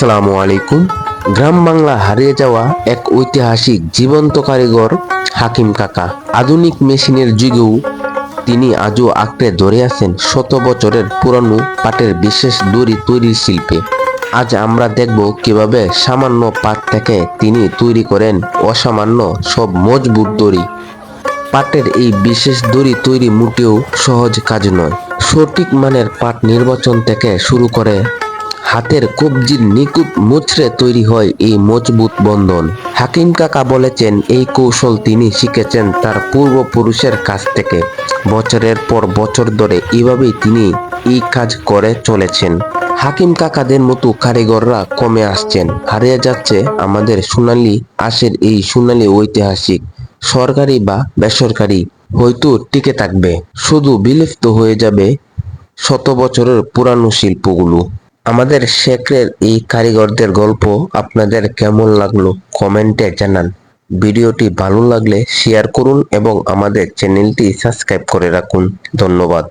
আসসালামু আলাইকুম। গ্রাম বাংলা হারিয়ে যাওয়া এক ঐতিহাসিক জীবন্ত কারিগর হাকিম কাকা। আধুনিক মেশিনের যুগেও তিনি আজও আঁকড়ে ধরে আছেন শত বছরের পুরনো পাটের বিশেষ দড়ি তৈরির শিল্পে। আজ আমরা দেখব কীভাবে সামান্য পাট থেকে তিনি তৈরি করেন অসামান্য সব মজবুত দড়ি। পাটের এই বিশেষ দড়ি তৈরি মোটেও সহজ কাজ নয়। সঠিক মানের পাট নির্বাচন থেকে শুরু করে হাতের কবজির নিকুত মুচড়ে তৈরি হয় এই মজবুত বন্ধন। হাকিম কাকা বলেছেন, এই কৌশল তিনি শিখেছেন তার পূর্বপুরুষের কাছ থেকে। বছরের পর বছর ধরে এভাবেই তিনি এই কাজ করে চলেছেন। হাকিম কাকাদের মতো কারিগররা কমে আসছেন। হারিয়ে যাচ্ছে আমাদের সোনালি আশের এই সোনালী ঐতিহাসিক, সরকারি বা বেসরকারি, হয়তো টিকে থাকবে। শুধু বিলুপ্ত হয়ে যাবে শত বছরের পুরানো শিল্পগুলো। আমাদের শেখরের এই কারিগরদের গল্প আপনাদের কেমন লাগল কমেন্টে জানান। ভিডিওটি ভালো লাগলে শেয়ার করুন এবং আমাদের চ্যানেলটি সাবস্ক্রাইব করে রাখুন। ধন্যবাদ।